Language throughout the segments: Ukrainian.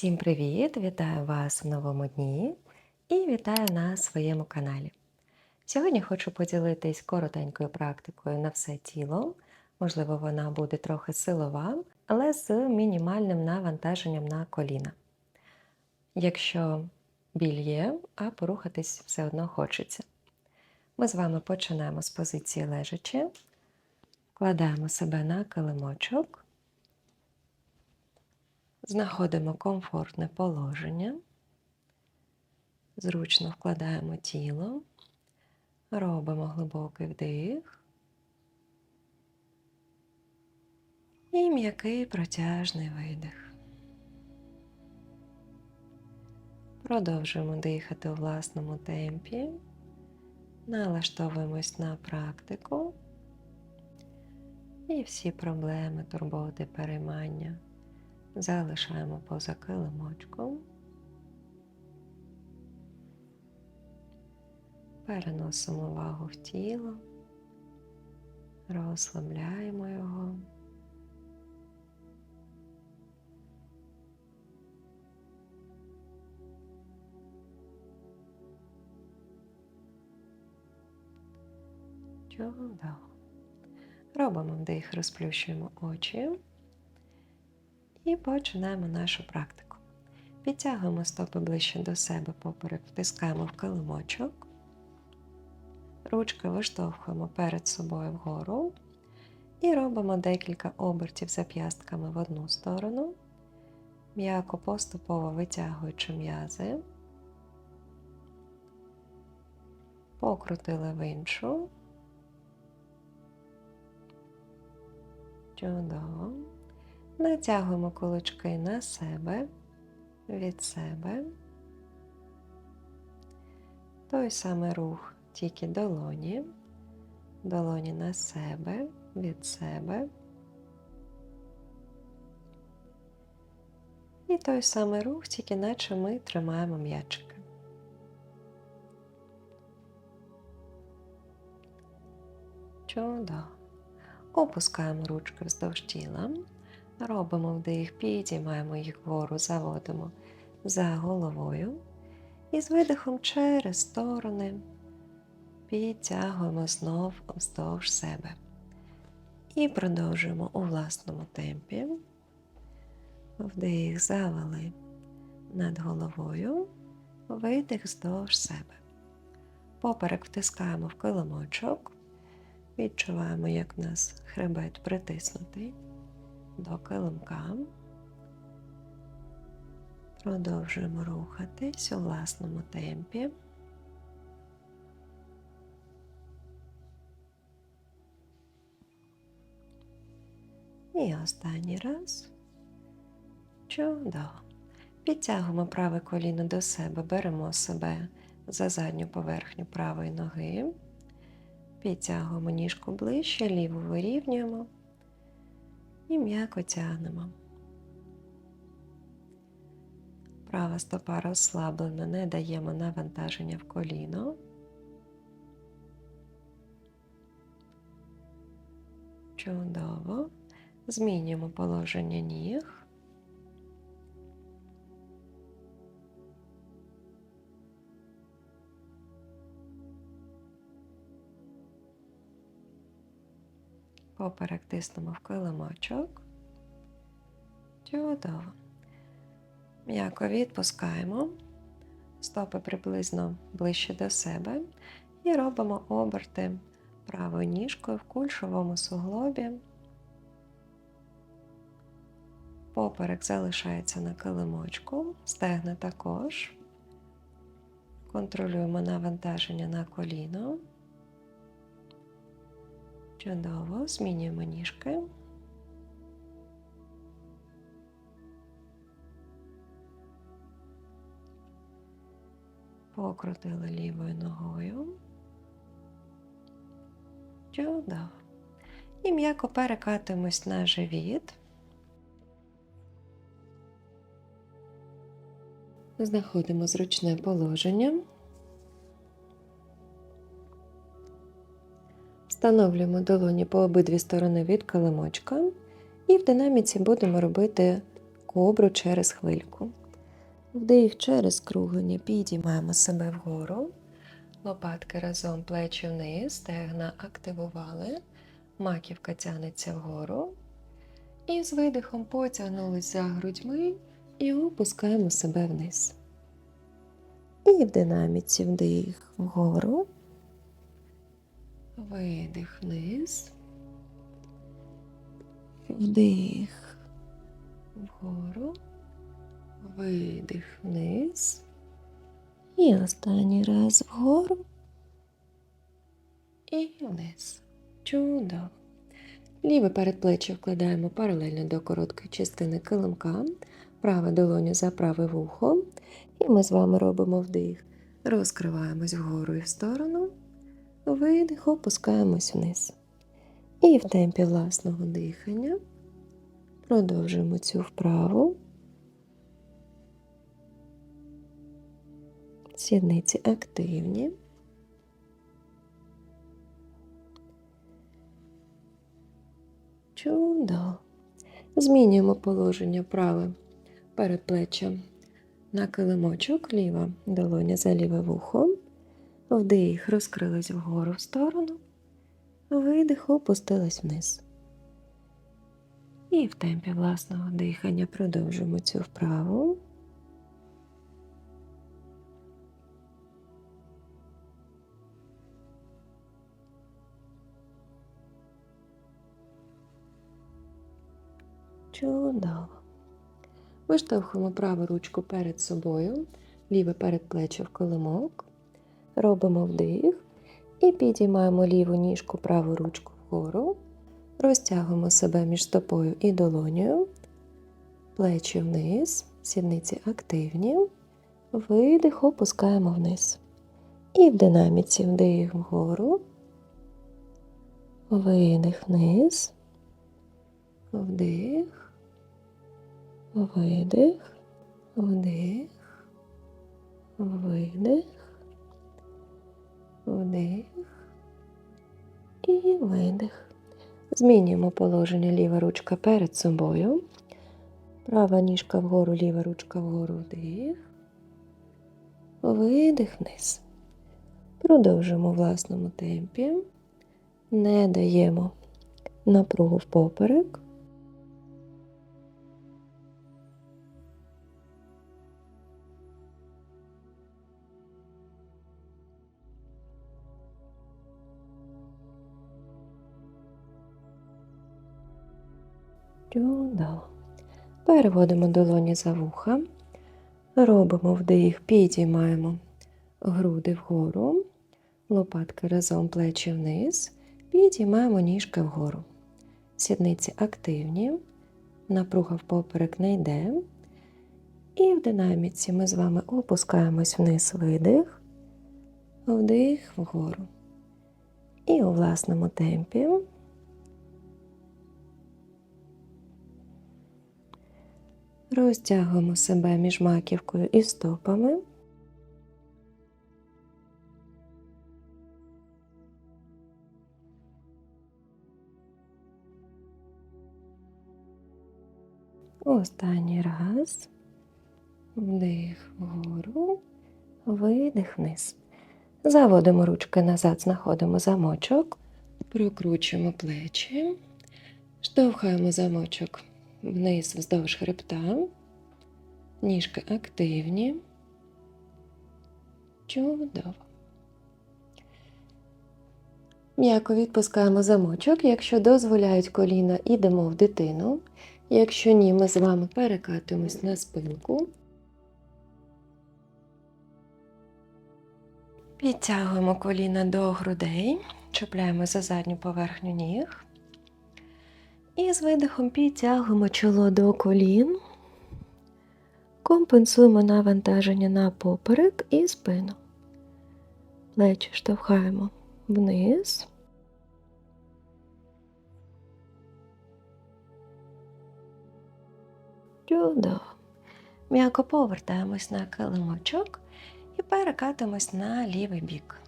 Всім привіт! Вітаю вас в новому дні і вітаю на своєму каналі. Сьогодні хочу поділитись коротенькою практикою на все тіло. Можливо, вона буде трохи силова, але з мінімальним навантаженням на коліна. Якщо біль є, а порухатись все одно хочеться. Ми з вами починаємо з позиції лежачи, вкладаємо себе на килимочок. Знаходимо комфортне положення, зручно вкладаємо тіло, робимо глибокий вдих. І м'який протяжний видих. Продовжуємо дихати у власному темпі, налаштовуємось на практику. І всі проблеми, турботи, переймання залишаємо поза килимочком, переносимо увагу в тіло, розслабляємо його. Чудово. Робимо вдих, розплющуємо очі. І починаємо нашу практику. Підтягуємо стопи ближче до себе, поперек втискаємо в килимочок. Ручки виштовхуємо перед собою вгору і робимо декілька обертів зап'ястками в одну сторону, м'яко поступово витягуючи м'язи, покрутили в іншу. Чудово. Натягуємо кулачки на себе, від себе. Той самий рух, тільки долоні, долоні на себе, від себе. І той самий рух, тільки наче ми тримаємо м'ячики. Чудово. Опускаємо ручки вздовж тіла. Робимо вдих, підіймаємо їх вгору, заводимо за головою. І з видихом через сторони підтягуємо знов вздовж себе. І продовжуємо у власному темпі. Вдих завели над головою, видих вздовж себе. Поперек втискаємо в килимочок, відчуваємо, як в нас хребет притиснутий до килимка. Продовжуємо рухатись у власному темпі. І останній раз. Чудово. Підтягуємо праве коліно до себе, беремо себе за задню поверхню правої ноги, підтягуємо ніжку ближче, ліву вирівнюємо і м'яко тягнемо. Права стопа розслаблена, не даємо навантаження в коліно. Чудово. Змінюємо положення ніг. Поперек тиснемо в килимочок. Чудово. М'яко відпускаємо, стопи приблизно ближче до себе і робимо оберти правою ніжкою в кульшовому суглобі. Поперек залишається на килимочку, стегна також. Контролюємо навантаження на коліно. Чудово, змінюємо ніжки. Покрутили лівою ногою. Чудово. І м'яко перекатуємось на живіт. Знаходимо зручне положення. Встановлюємо долоні по обидві сторони від килимочка і в динаміці будемо робити кобру через хвильку. Вдих через скруглення, підіймаємо себе вгору. Лопатки разом плечі вниз, стегна активували, маківка тягнеться вгору. І з видихом потягнулись за грудьми і опускаємо себе вниз. І в динаміці вдих вгору, видих вниз, вдих вгору, видих вниз. І останній раз вгору і вниз. Чудово. Ліве передплече вкладаємо паралельно до короткої частини килимка, праве долоню за праве вухо. І ми з вами робимо вдих. Розкриваємось вгору і в сторону, видих, опускаємось вниз. І в темпі власного дихання продовжуємо цю вправу. Сідниці активні. Чудово. Змінюємо положення праве передплечя на килимочок, ліва долоня за ліве вухо. Вдих, розкрилась вгору в сторону, видих, опустилась вниз. І в темпі власного дихання продовжуємо цю вправу. Чудово. Виштовхуємо праву ручку перед собою, ліве передплече в колимок. Робимо вдих і підіймаємо ліву ніжку, праву ручку вгору. Розтягуємо себе між стопою і долонею. Плечі вниз, сідниці активні. Видих, опускаємо вниз. І в динаміці вдих вгору. Видих вниз. Вдих. Видих, вдих, видих, вдих і видих. Змінюємо положення ліва ручка перед собою. Права ніжка вгору, ліва ручка вгору вдих. Видих вниз. Продовжуємо в власному темпі. Не даємо напругу в поперек. Чудово. Переводимо долоні за вуха, робимо вдих, підіймаємо груди вгору, лопатки разом плечі вниз, підіймаємо ніжки вгору. Сідниці активні, напруга в поперек не йде. І в динаміці ми з вами опускаємось вниз видих, вдих вгору. І у власному темпі Розтягуємо себе між маківкою і стопами. Останній раз. Вдих вгору, видих вниз. Заводимо ручки назад, знаходимо замочок, прокручуємо плечі, штовхаємо замочок вниз вздовж хребта, ніжки активні. Чудово. М'яко відпускаємо замочок. Якщо дозволяють коліна, ідемо в дитину. Якщо ні, ми з вами перекатуємось на спинку. Підтягуємо коліна до грудей, чіпляємо за задню поверхню ніг. І з видихом підтягуємо чоло до колін, компенсуємо навантаження на поперек і спину. Плечі штовхаємо вниз. Чудово. М'яко повертаємось на килимочок і перекатимось на лівий бік.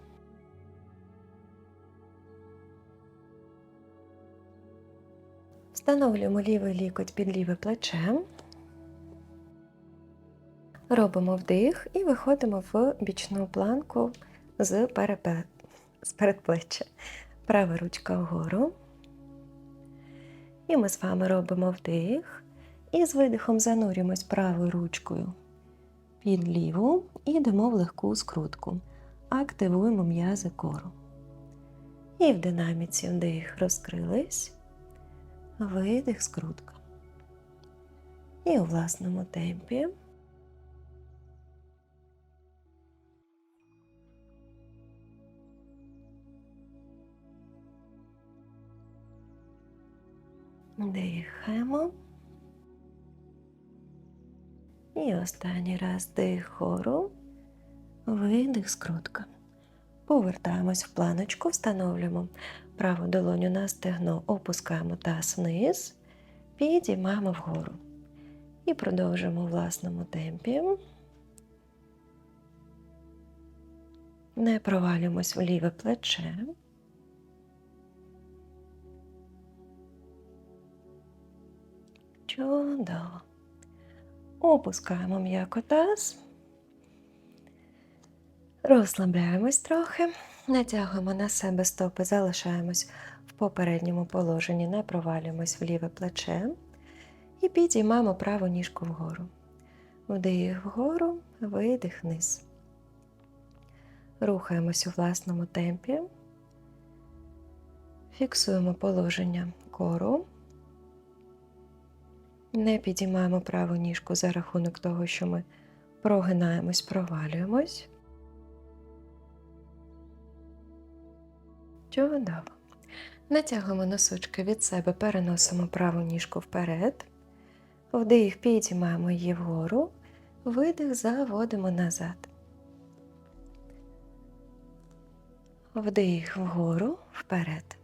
Встановлюємо лівий лікоть під ліве плече. Робимо вдих і виходимо в бічну планку з, перепе... з передплеччя. Права ручка вгору. І ми з вами робимо вдих. І з видихом занурюємось правою ручкою під ліву і йдемо в легку скрутку. Активуємо м'язи кору. І в динаміці вдих розкрились, видих скрутка. І у власному темпі. Дихаємо. І останній раз дих хору, видих скрутка. Повертаємось в планочку, встановлюємо праву долоню на стегно, опускаємо таз вниз, підіймаємо вгору. І продовжуємо у власному темпі. Не провалюємось в ліве плече. Чудово. Опускаємо м'яко таз. Розслабляємось трохи, натягуємо на себе стопи, залишаємось в попередньому положенні, не провалюємось в ліве плече і підіймаємо праву ніжку вгору. Вдих вгору, видих вниз. Рухаємось у власному темпі. Фіксуємо положення кору. Не підіймаємо праву ніжку за рахунок того, що ми прогинаємось, провалюємось. Чудово. Натягуємо носочки від себе, переносимо праву ніжку вперед. Вдих, підіймаємо її вгору, видих, заводимо назад. Вдих вгору, вперед.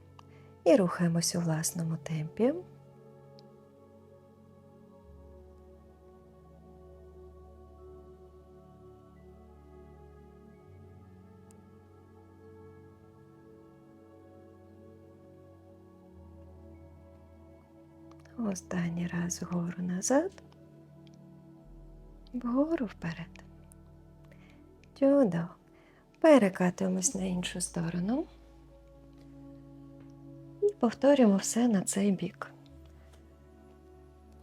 І рухаємось у власному темпі. Останній раз вгору назад, вгору вперед. Чудово. Перекатуємось на іншу сторону і повторюємо все на цей бік.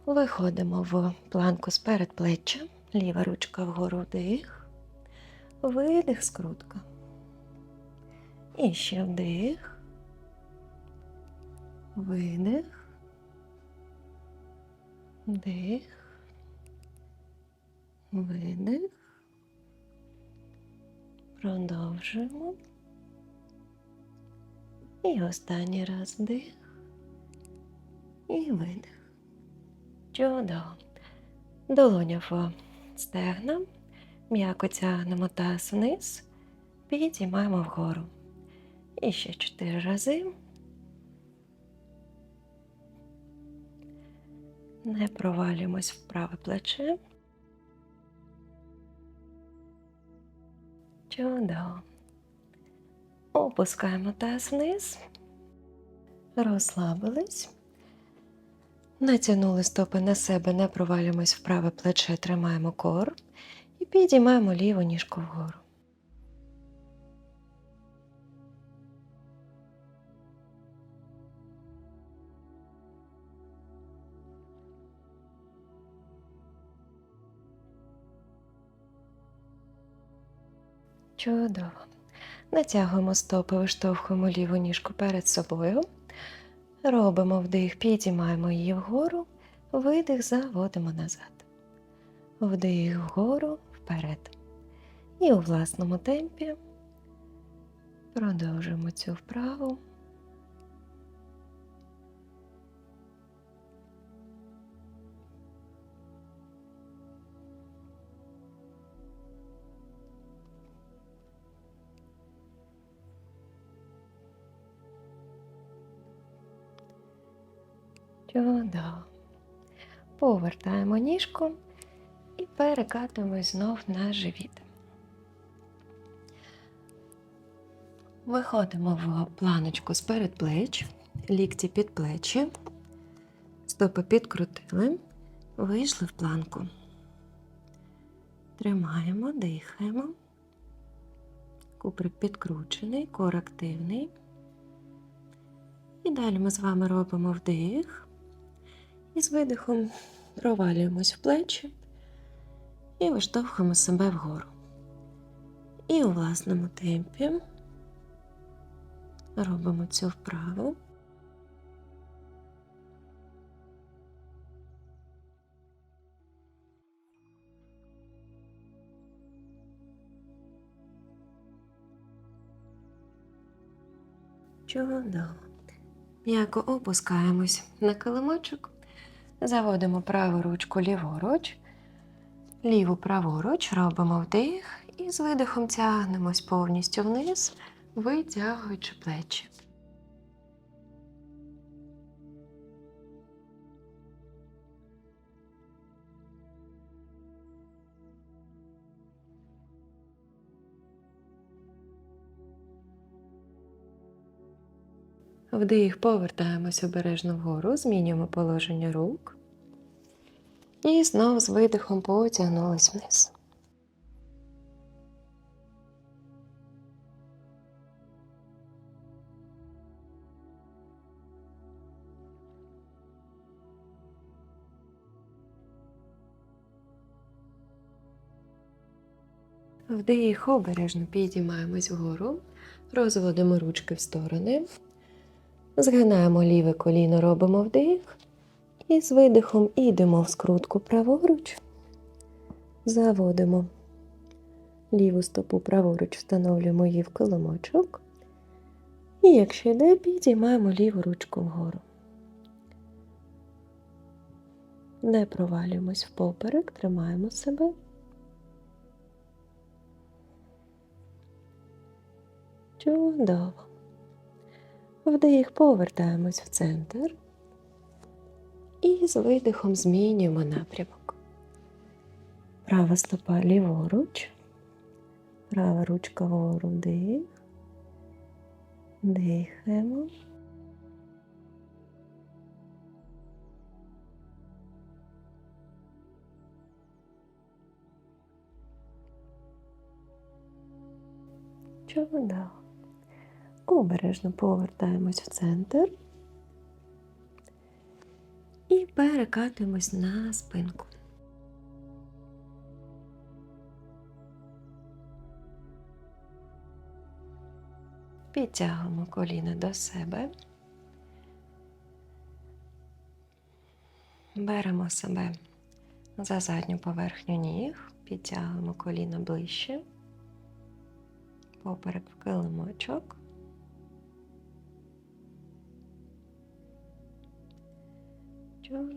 Виходимо в планку з передплеччя, ліва ручка вгору вдих, видих, скрутка. І ще вдих, видих. Вдих, видих. Продовжуємо. І останній раз вдих і видих. Чудово. Долоня в стегна. М'яко тягнемо таз вниз, підіймаємо вгору. І ще чотири рази. Не провалюємось в праве плече. Чудово. Опускаємо таз вниз, розслабились, натягнули стопи на себе, не провалюємось в праве плече, тримаємо кор і підіймаємо ліву ніжку вгору. Чудово. Натягуємо стопи, виштовхуємо ліву ніжку перед собою. Робимо вдих, підіймаємо її вгору, видих, заводимо назад. Вдих вгору, вперед. І у власному темпі продовжуємо цю вправу. Чудово. Повертаємо ніжку і перекатуємо знов на живіт. Виходимо в планочку з передплеч, лікті під плечі, стопи підкрутили, вийшли в планку. Тримаємо, дихаємо. Куприк підкручений, кор активний. І далі ми з вами робимо вдих. І з видихом провалюємось в плечі і виштовхуємо себе вгору. І у власному темпі робимо цю вправу. Чудово. М'яко опускаємось на килимочок, заводимо праву ручку ліворуч, ліву праворуч, робимо вдих і з видихом тягнемось повністю вниз, витягуючи плечі. Вдих, повертаємось обережно вгору, змінюємо положення рук. І знов з видихом потягнулись вниз. Вдих, обережно підіймаємось вгору, розводимо ручки в сторони. Згинаємо ліве коліно, робимо вдих. І з видихом йдемо в скрутку праворуч. Заводимо ліву стопу праворуч, встановлюємо її в килимочок. І якщо йде, підіймаємо ліву ручку вгору. Не провалюємось в поперек, тримаємо себе. Чудово. Вдих, повертаємось в центр. І з видихом змінюємо напрямок. Права стопа ліворуч, права ручка вгору вдих. Дихаємо. Чудово. Обережно повертаємось в центр і перекатуємось на спинку. Підтягуємо коліна до себе. Беремо себе за задню поверхню ніг, підтягуємо коліна ближче, поперек в килимочок. Чудово.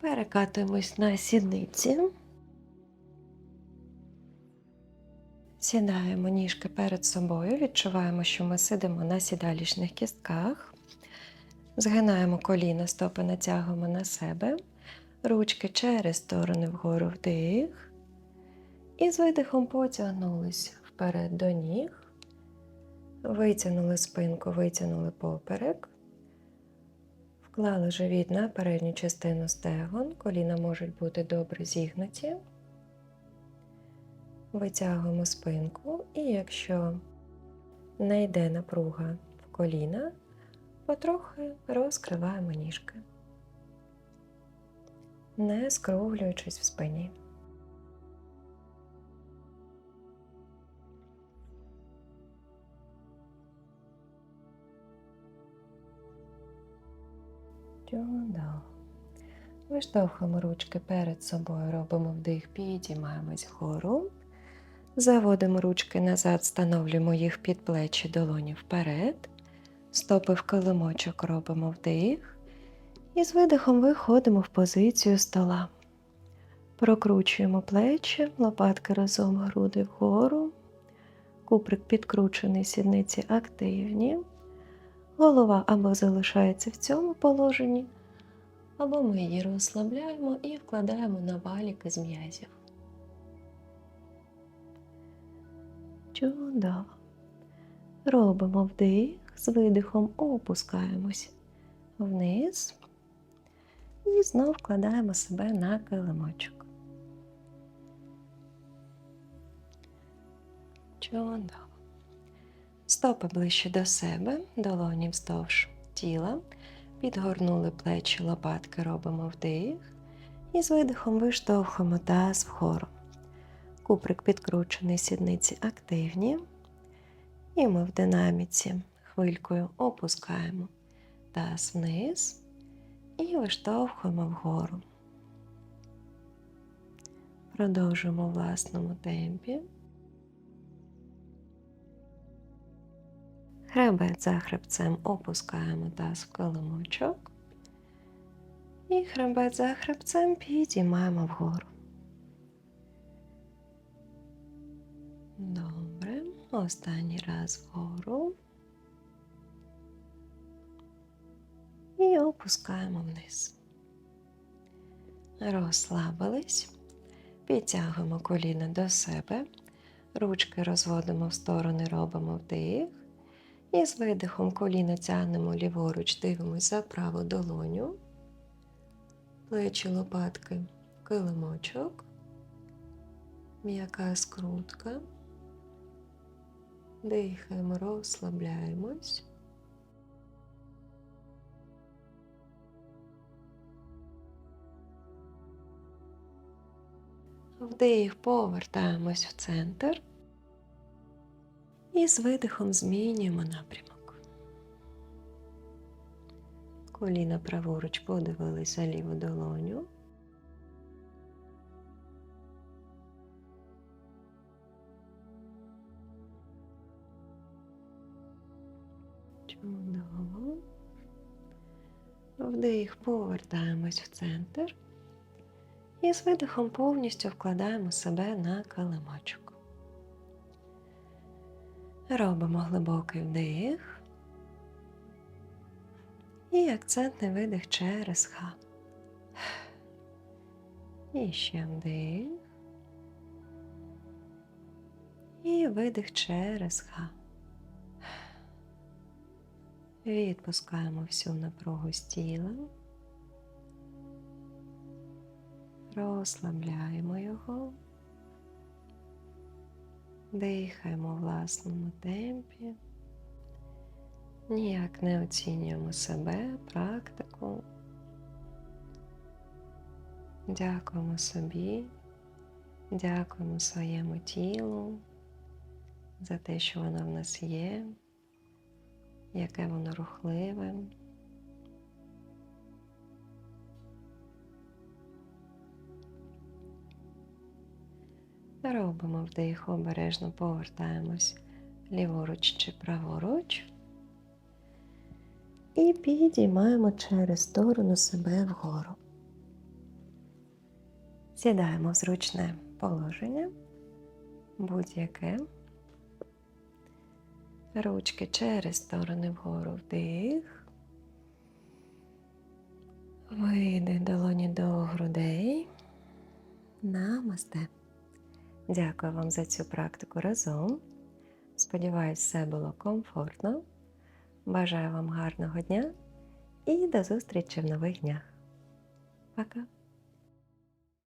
Перекатуємось на сідниці. Сідаємо ніжки перед собою, відчуваємо, що ми сидимо на сідалішних кістках. Згинаємо коліна, стопи натягуємо на себе, ручки через сторони вгору вдих. І з видихом потягнулись вперед до ніг. Витягнули спинку, витягнули поперек, вклали живіт на передню частину стегон, коліна можуть бути добре зігнуті. Витягуємо спинку, і якщо не йде напруга в коліна, потрохи розкриваємо ніжки, не скруглюючись в спині. Чудово. Виштовхуємо ручки перед собою, робимо вдих, підіймаємось вгору. Заводимо ручки назад, встановлюємо їх під плечі долоні вперед. Стопи в килимочок робимо вдих. І з видихом виходимо в позицію стола. Прокручуємо плечі, лопатки разом груди вгору. Куприк підкручений, сідниці активні. Голова або залишається в цьому положенні, або ми її розслабляємо і вкладаємо на валіки з м'язів. Чудово. Робимо вдих, з видихом опускаємось вниз. І знов вкладаємо себе на килимочок. Чудово. Стопи ближче до себе, долоні вздовж тіла. Підгорнули плечі, лопатки, робимо вдих. І з видихом виштовхуємо таз вгору. Куприк підкручений, сідниці активні. І ми в динаміці хвилькою опускаємо таз вниз і виштовхуємо вгору. Продовжуємо в власному темпі. Хребет за хребцем опускаємо таз в килимочок. І хребет за хребцем підіймаємо вгору. Добре. Останній раз вгору. І опускаємо вниз. Розслабились. Підтягуємо коліна до себе. Ручки розводимо в сторони, робимо вдих. І з видихом коліна тягнемо ліворуч, дивимося за праву долоню. Плечі лопатки, килимочок, м'яка скрутка. Дихаємо, розслабляємось. Вдих, повертаємось в центр. І з видихом змінюємо напрямок. Коліна праворуч подивилися ліву долоню. Чудово. Вдих, повертаємось в центр. І з видихом повністю вкладаємо себе на килимочок. Робимо глибокий вдих і акцентний видих через ха. І ще вдих. І видих через ха. Відпускаємо всю напругу з тіла. Розслабляємо його. Дихаємо в власному темпі, ніяк не оцінюємо себе, практику. Дякуємо собі, дякуємо своєму тілу за те, що воно в нас є, яке воно рухливе. Робимо вдих, обережно повертаємось ліворуч чи праворуч. І підіймаємо через сторону себе вгору. Сідаємо в зручне положення, будь-яке. Ручки через сторони вгору вдих. Видих долоні до грудей. Намасте. Дякую вам за цю практику разом. Сподіваюсь, все було комфортно. Бажаю вам гарного дня і до зустрічі в нових днях. Пока!